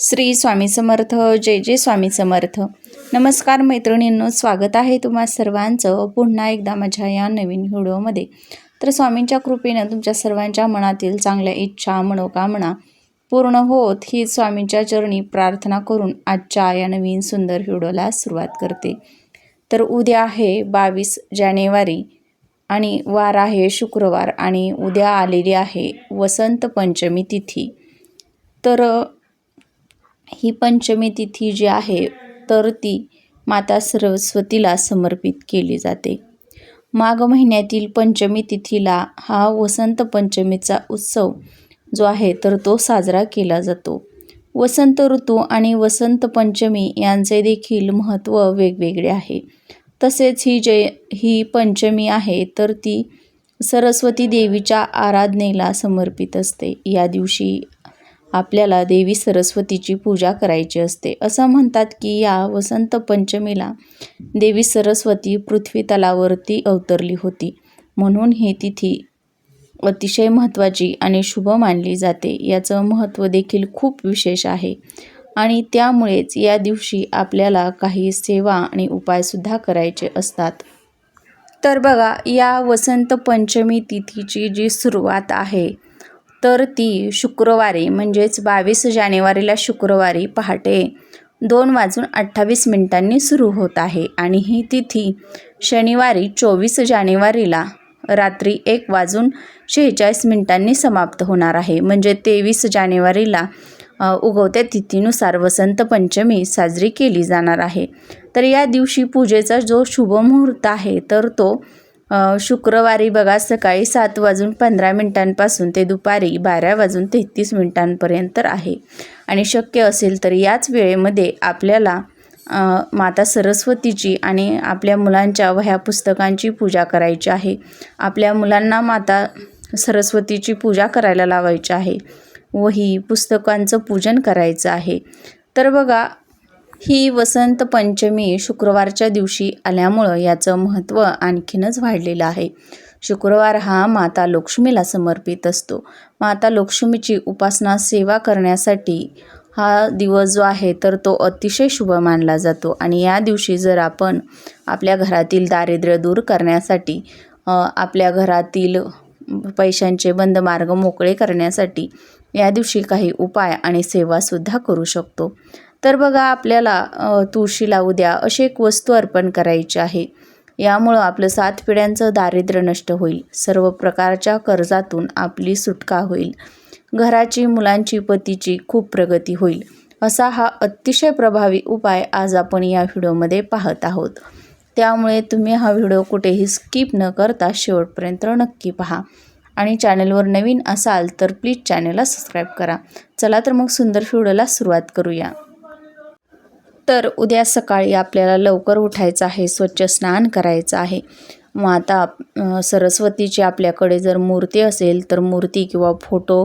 श्री स्वामी समर्थ जय जय स्वामी समर्थ. नमस्कार मैत्रिणींनो स्वागत आहे तुम्हा सर्वांचं पुन्हा एकदा माझ्या या नवीन व्हिडिओमध्ये. तर स्वामींच्या कृपेनं तुमच्या सर्वांच्या मनातील चांगल्या इच्छा मनोकामना पूर्ण होत ही स्वामींच्या चरणी प्रार्थना करून आजच्या या नवीन सुंदर व्हिडिओला सुरुवात करते. तर उद्या आहे बावीस जानेवारी आणि वार आहे शुक्रवार आणि उद्या आलेली आहे वसंत पंचमी तिथी. तर ही पंचमी तिथी जी आहे तर ती माता सरस्वतीला समर्पित केली जाते. माघ महिन्यातील पंचमी तिथीला हा वसंत पंचमीचा उत्सव जो आहे तर तो साजरा केला जातो. वसंत ऋतू आणि वसंत पंचमी यांचे देखील महत्त्व वेगवेगळे आहे. तसेच ही जे ही पंचमी आहे तर ती सरस्वती देवीच्या आराधनेला समर्पित असते. या दिवशी आपल्याला देवी सरस्वतीची पूजा करायची असते. असं म्हणतात की या वसंत पंचमीला देवी सरस्वती पृथ्वी तलावरती अवतरली होती. म्हणून ही तिथी अतिशय महत्त्वाची आणि शुभ मानली जाते. याचं महत्त्व देखील खूप विशेष आहे. आणि त्यामुळेच या दिवशी आपल्याला काही सेवा आणि उपायसुद्धा करायचे असतात. तर बघा या वसंत पंचमी तिथीची जी सुरुवात आहे तर ती शुक्रवारी म्हणजेच बावीस जानेवारीला शुक्रवारी पहाटे दोन वाजून अठ्ठावीस मिनिटांनी सुरू होत आहे आणि ही तिथी शनिवारी चोवीस जानेवारीला रात्री एक वाजून शेहेचाळीस मिनिटांनी समाप्त होणार आहे. म्हणजे तेवीस जानेवारीला उगवत्या तिथीनुसार वसंत पंचमी साजरी केली जाणार आहे. तर या दिवशी पूजेचा जो शुभ मुहूर्त आहे तर तो शुक्रवारी बघा सकाळी सात वाजून पंधरा मिनिटांपासून ते दुपारी बारा वाजून तेहतीस मिनिटांपर्यंत आहे. आणि शक्य असेल तर याच वेळेमध्ये आपल्याला माता सरस्वतीची आणि आपल्या मुलांच्या वह्या पुस्तकांची पूजा करायची आहे. आपल्या मुलांना माता सरस्वतीची पूजा करायला लावायची आहे वही पुस्तकांचं पूजन करायचं आहे. तर बघा ही वसंत पंचमी शुक्रवारच्या दिवशी आल्यामुळं याचं महत्त्व आणखीनच वाढलेलं आहे. शुक्रवार हा माता लक्ष्मीला समर्पित असतो. माता लक्ष्मीची उपासना सेवा करण्यासाठी हा दिवस जो आहे तर तो अतिशय शुभ मानला जातो. आणि या दिवशी जर आपण आपल्या घरातील दारिद्र्य दूर करण्यासाठी आपल्या घरातील पैशांचे बंद मार्ग मोकळे करण्यासाठी या दिवशी काही उपाय आणि सेवासुद्धा करू शकतो. तर बघा आपल्याला तुळशीला उद्या अशी एक वस्तू अर्पण करायची आहे. यामुळं आपलं सात पिढ्यांचं दारिद्र्य नष्ट होईल. सर्व प्रकारच्या कर्जातून आपली सुटका होईल. घराची मुलांची पतीची खूप प्रगती होईल. असा हा अतिशय प्रभावी उपाय आज आपण या व्हिडिओमध्ये पाहत आहोत. त्यामुळे तुम्ही हा व्हिडिओ कुठेही स्किप न करता शेवटपर्यंत नक्की पहा. आणि चॅनलवर नवीन असाल तर प्लीज चॅनलला सबस्क्राईब करा. चला तर मग सुंदर व्हिडिओला सुरुवात करूया. तर उद्या सकाळी आपल्याला लवकर उठायचं आहे स्वच्छ स्नान करायचं आहे. माता सरस्वतीची आपल्याकडे जर मूर्ती असेल तर मूर्ती किंवा फोटो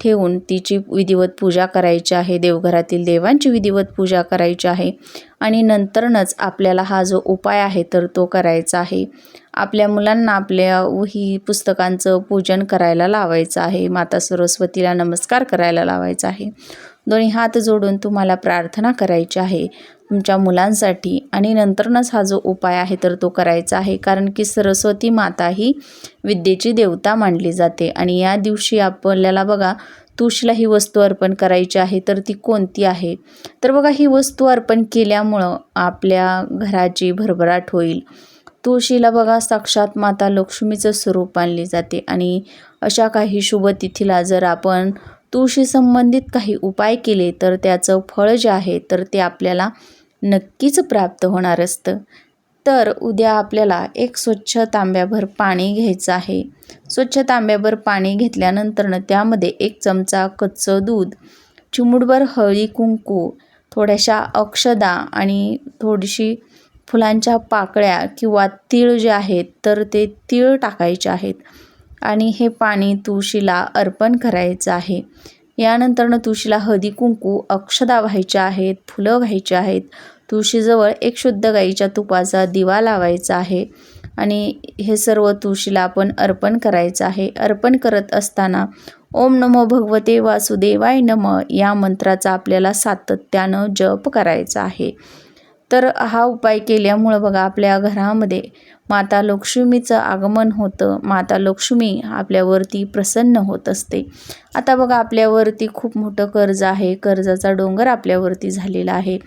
ठेवून तिची विधिवत पूजा करायची आहे. देवघरातील देवांची विधिवत पूजा करायची आहे. आणि नंतरनच आपल्याला हा जो उपाय आहे तर तो करायचा आहे. आपल्या मुलांना आपल्या वही पुस्तकांचं पूजन करायला लावायचं आहे. माता सरस्वतीला नमस्कार करायला लावायचा आहे. दोन्ही हात जोडून तुम्हाला प्रार्थना करायची आहे. तुमच्या मुलांसाठी आणि नंतरनच हा जो उपाय आहे तर तो करायचा आहे. कारण की सरस्वती माता ही विद्येची देवता मानली जाते. आणि या दिवशी आपल्याला बघा तुळशीला ही वस्तू अर्पण करायची आहे तर ती कोणती आहे? तर बघा ही वस्तू अर्पण केल्यामुळं आपल्या घराची भरभराट होईल. तुळशीला बघा साक्षात माता लक्ष्मीचं स्वरूप मानली जाते. आणि अशा काही शुभ तिथीला जर आपण तुळशी संबंधित काही उपाय केले तर त्याचं फळ जे आहे तर ते आपल्याला नक्कीच प्राप्त होणार असतं. तर उद्या आपल्याला एक स्वच्छ तांब्याभर पाणी घ्यायचं आहे. स्वच्छ तांब्याभर पाणी घेतल्यानंतरनं त्यामध्ये एक चमचा कच्चं दूध चिमुडभर हळदी कुंकू थोड्याशा अक्षदा आणि थोडीशी फुलांच्या पाकळ्या किंवा तीळ जे आहेत तर ते तीळ टाकायचे आहेत. आणि हे पाणी तुळशीला अर्पण करायचं आहे. यानंतरनं तुळशीला हळदी कुंकू अक्षदा व्हायच्या आहेत फुलं व्हायची आहेत. तुळशीजवळ एक शुद्ध गाईच्या तुपाचा दिवा लावायचा आहे आणि हे सर्व तुळशीला आपण अर्पण करायचं आहे. अर्पण करत असताना ओम नमो भगवते वासुदेवाय नम या मंत्राचा आपल्याला सातत्यानं जप करायचा आहे. तर हा उपाय केल्यामुळं बघा आपल्या घरामध्ये माता लक्ष्मीचं आगमन होतं. माता लक्ष्मी आपल्यावरती प्रसन्न होत असते. आता बघा आपल्यावरती खूप मोठं कर्ज आहे. कर्जाचा डोंगर आपल्यावरती झालेला आहे.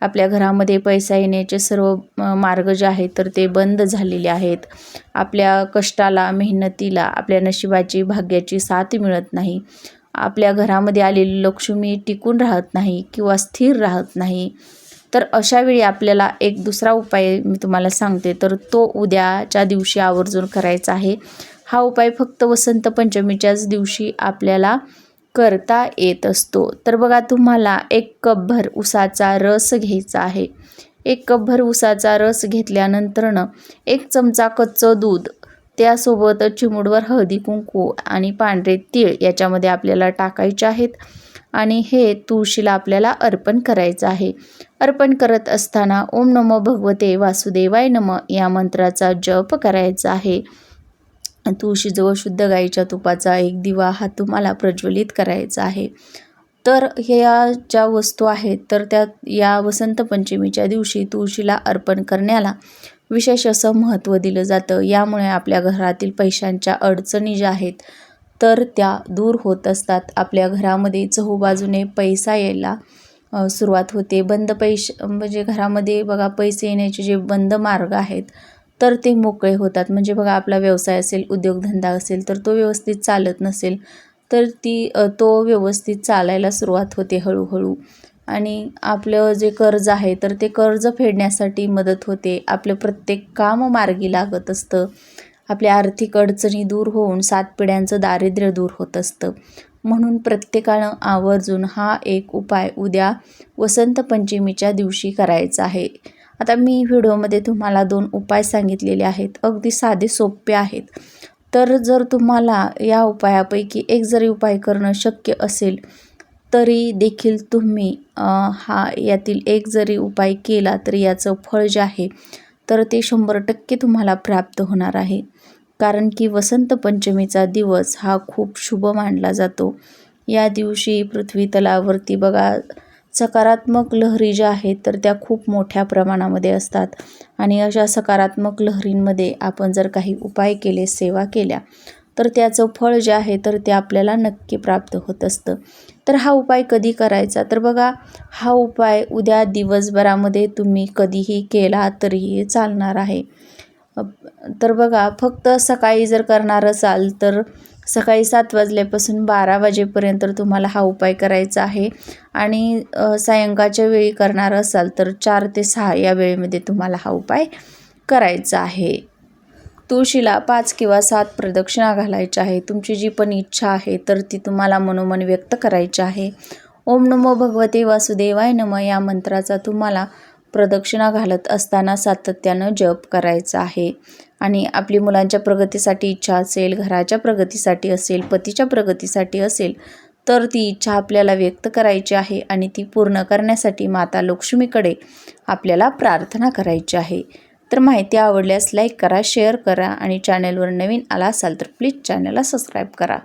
आपल्या घरामध्ये पैसा येण्याचे सर्व मार्ग जे आहेत तर ते बंद झालेले आहेत. आपल्या कष्टाला मेहनतीला आपल्या नशिबाची भाग्याची साथ मिळत नाही. आपल्या घरामध्ये आलेली लक्ष्मी टिकून राहत नाही किंवा स्थिर राहत नाही. तर अशावेळी आपल्याला एक दुसरा उपाय मी तुम्हाला सांगते. तर तो उद्याच्या दिवशी आवर्जून करायचा आहे. हा उपाय फक्त वसंत पंचमीच्याच दिवशी आपल्याला करता येत असतो. तर बघा तुम्हाला एक कपभर उसाचा रस घ्यायचा आहे. एक कपभर उसाचा रस घेतल्यानंतरनं एक चमचा कच्चं दूध त्यासोबत चिमुडवर हळदी कुंकू आणि पांढरे तीळ याच्यामध्ये आपल्याला टाकायचे आहेत. आणि हे तुळशीला आपल्याला अर्पण करायचं आहे. अर्पण करत असताना ओम नमो भगवते वासुदेवाय नम या मंत्राचा जप करायचा आहे. तुळशीजवळ शुद्ध गाईच्या तुपाचा एक दिवा हा तुम्हाला प्रज्वलित करायचा आहे. तर ह्या ज्या वस्तू आहेत तर त्या या वसंत पंचमीच्या दिवशी तुळशीला अर्पण करण्याला विशेष असं महत्त्व दिलं जातं. यामुळे आपल्या घरातील पैशांच्या अडचणी ज्या आहेत तर त्या दूर होत असतात. आपल्या घरामध्ये चहूबाजूने पैसा यायला सुरुवात होते. बंद पैसे म्हणजे घरामध्ये बघा पैसे येण्याचे जे बंद मार्ग आहेत तर ते मोकळे होतात. म्हणजे बघा आपला व्यवसाय असेल उद्योगधंदा असेल तर तो व्यवस्थित चालत नसेल तर ती तो व्यवस्थित चालायला सुरुवात होते हळूहळू. आणि आपलं जे कर्ज आहे तर ते कर्ज फेडण्यासाठी मदत होते. आपलं प्रत्येक काम मार्गी लागत असतं. आपल्या आर्थिक अडचणी दूर होऊन सात पिढ्यांचं दारिद्र्य दूर होत असतं. म्हणून प्रत्येकानं आवर्जून हा एक उपाय उद्या वसंत पंचमीच्या दिवशी करायचा आहे. आता मी व्हिडिओमध्ये तुम्हाला दोन उपाय सांगितलेले आहेत. अगदी साधे सोपे आहेत. तर जर तुम्हाला या उपायापैकी एक जरी उपाय करणं शक्य असेल तरी देखील तुम्ही हा यातील एक जरी उपाय केला तरी याचं फळ जे आहे तर ते शंभर टक्के तुम्हाला प्राप्त होणार आहे. कारण की वसंत पंचमीचा दिवस हा खूप शुभ मानला जातो. या दिवशी पृथ्वी तलावरती बघा सकारात्मक लहरी ज्या आहेत तर त्या खूप मोठ्या प्रमाणामध्ये असतात. आणि अशा सकारात्मक लहरींमध्ये आपण जर काही उपाय केले सेवा केल्या तर त्याचं फळ जे आहे तर ते आपल्याला नक्की प्राप्त होत असतं. तर हा उपाय कधी करायचा? तर बघा हा उपाय उद्या दिवसभरामध्ये तुम्ही कधीही केला तरीही चालणार आहे. तर बघा फक्त सकाळी जर करणार असाल तर सकाळी सात वाजल्यापासून बारा वाजेपर्यंत तुम्हाला हा उपाय करायचा आहे. आणि सायंकाळच्या वेळी करणार असाल तर चार ते सहा या वेळेमध्ये तुम्हाला हा उपाय करायचा आहे. तुळशीला पाच किंवा सात प्रदक्षिणा घालायच्या आहे तुमची जी पण इच्छा आहे तर ती तुम्हाला मनोमन व्यक्त करायची आहे. ओम नमो भगवते वासुदेवाय नम या मंत्राचा तुम्हाला प्रदक्षिणा घालत असताना सातत्यानं जप करायचा आहे. आणि आपली मुलांच्या प्रगतीसाठी इच्छा असेल घराच्या प्रगतीसाठी असेल पतीच्या प्रगतीसाठी असेल तर ती इच्छा आपल्याला व्यक्त करायची आहे आणि ती पूर्ण करण्यासाठी माता लक्ष्मीकडे आपल्याला प्रार्थना करायची आहे. तर माहिती आवडल्यास लाईक करा शेअर करा आणि चॅनलवर नवीन आला असाल तर प्लीज चॅनलला सबस्क्राईब करा.